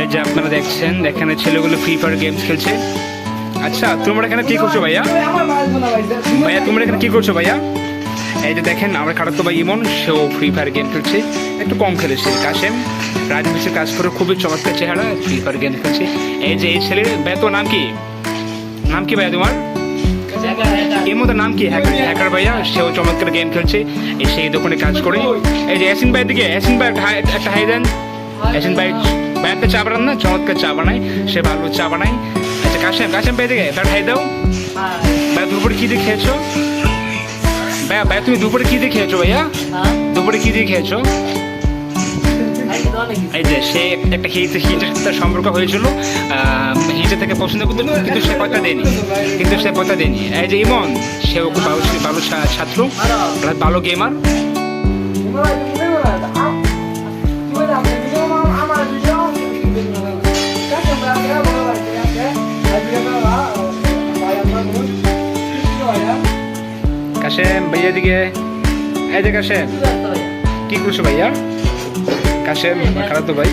এই যে আপনারা দেখছেন, এখানে ছেলেগুলো ফ্রি ফায়ার গেমস খেলছে। আচ্ছা তোমরা এখানে কি করছ ভাইয়া? ভাইয়া, তোমরা এখানে কি করছ ভাইয়া? এই যে দেখেন, আমার খারাপ ভাই ইমন, সেও ফ্রি ফায়ার গেম খেলছে। একটু কম খেলেছে, কাশেম। রাজমিস্ত্রির কাজ করে খুবই চমৎকার চেহারা ফ্রি ফায়ার গেম খেলছে। এই যে এই ছেলের তোর নাম কি? নাম কি ভাইয়া তোমার? এর মধ্যে নাম কি? হ্যাকার হ্যাকার ভাইয়া, সেও চমৎকার গেম খেলছে। এই সেই দোকানে কাজ করে। এই যে এসিন ভাই দিকে এসিন ভাই, একটা হাই দেন। এসিন ভাই ভাই একটা চা বানান না চমৎকার চা বানায় সে ভালো চা বানায় আচ্ছা কাশেম কাশেম ভাই দিকে একটা হাই দাও ভাই দুপুরে কি দিয়ে খেয়েছো ভাইয়া ভাই তুমি দুপুরে কি দিয়ে খেয়েছো ভাইয়া দুপুরে কি দিয়ে খেয়েছো এই যে সে একটা হিজে হিজের সাথে সম্পর্ক হয়েছিল হিজে থেকে পছন্দ করতো কিন্তু সে কথা দেয়নি কিন্তু সে কথা দেয়নি এই যে ইমন সেও খুব ভালো ভালো ছাত্র ভালো গেমার কাশেম ভাইয়া দিকে এই যে কাশেম। কি করছ ভাইয়া? কাশেম খারাপ তো ভাই।